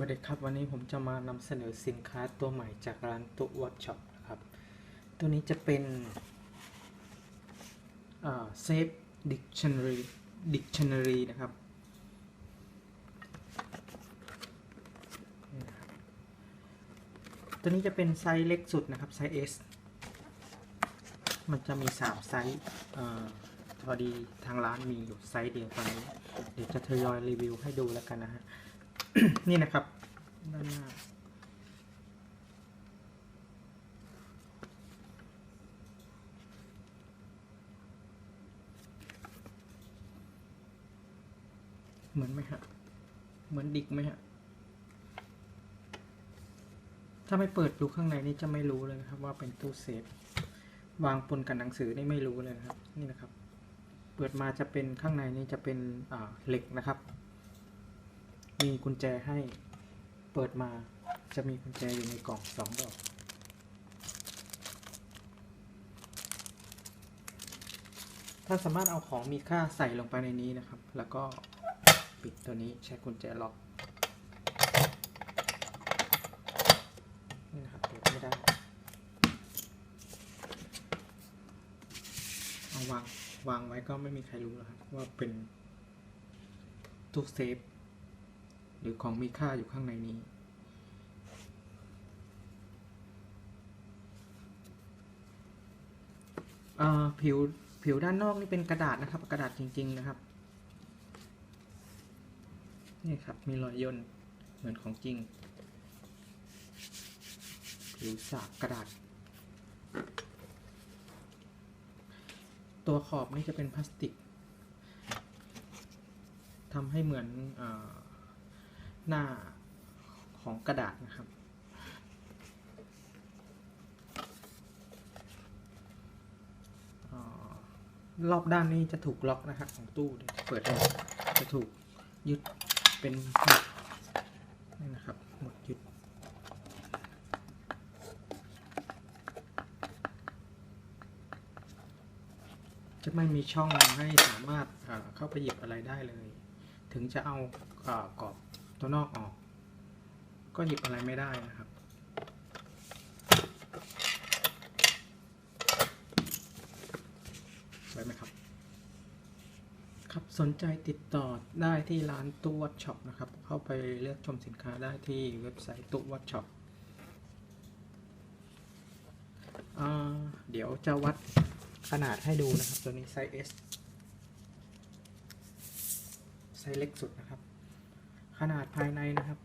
วัสดีครับ วันนี้ผมจะมานำเสนอสินค้าตัวใหม่จากร้านตุ๊วอทช็อปนะครับ ตัวนี้จะเป็นเซฟดิกชันนารีดิกชันนารีนะครับ ตัวนี้จะเป็นไซส์เล็กสุดนะครับ ไซส์ S มันจะมี 3 ไซส์เอ่อพอดีทางร้านมีอยู่ไซส์เดียวตอนนี้ เดี๋ยวจะทยอยรีวิวให้ดูแล้วกันนะฮะ นี่นะครับด้านหน้าเหมือนไหมฮะ เหมือนดิกไหมฮะ ถ้าไม่เปิดดูข้างในนี่จะไม่รู้เลยนะครับ ว่าเป็นตู้เซฟ วางปนกับหนังสือนี่ไม่รู้เลยครับ นี่นะครับ เปิดมาจะเป็นข้างในนี่จะเป็นเหล็กนะครับ มีกุญแจให้เปิดมาจะมีกุญแจอยู่ในกล่องสองดอก ถ้าสามารถเอาของมีค่าใส่ลงไปในนี้นะครับ แล้วก็ปิดตัวนี้ใช้กุญแจล็อกนี่นะครับเปิดไม่ได้ เอาวางวางไว้ก็ไม่มีใครรู้แล้วครับว่าเป็นตู้เซฟ รือของมีค่าอยู่ข้างในนี้ผิวผิวด้านนอกนี่เป็นกระดาษนะครับ กระดาษจริง ๆ นะครับนี่ครับมีรอยย่นเหมือนของจริง ผิวสากกระดาษ ตัวขอบนี่จะเป็นพลาสติกทำให้เหมือนอ หน้าของกระดาษนะครับอารอบด้านนี้จะถูกล็อกนะครับของตู้เปิดให้จะถูกยึดเป็นหมุดนี่นะครับหมุดยึดจะไม่มีช่องให้สามารถเข้าไปหยิบอะไรได้เลย ถึงจะเอากรอบ ตัวนอกออก ก็หยิบอะไรไม่ได้นะครับสวยไหมครับ ครับสนใจติดต่อได้ที่ร้านตู้วัดช็อปนะครับ เข้าไปเลือกชมสินค้าได้ที่เว็บไซต์ตู้วัดช็อปเดี๋ยวจะวัดขนาดให้ดูนะครับ ตัวนี้ไซส์ S ไซส์เล็กสุดนะครับ ขนาดภายในนะครับ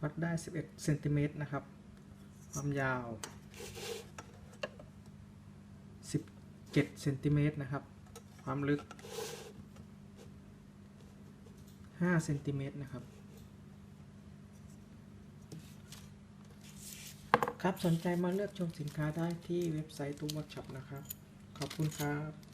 วัดได้ 11เซนติเมตรนะครับ ความยาว 17เซนติเมตรนะครับ ความลึก5เซนติเมตรนะครับ ครับสนใจมาเลือกชมสินค้าได้ที่เว็บไซต์ตู้วัดช็อปนะครับ ขอบคุณครับ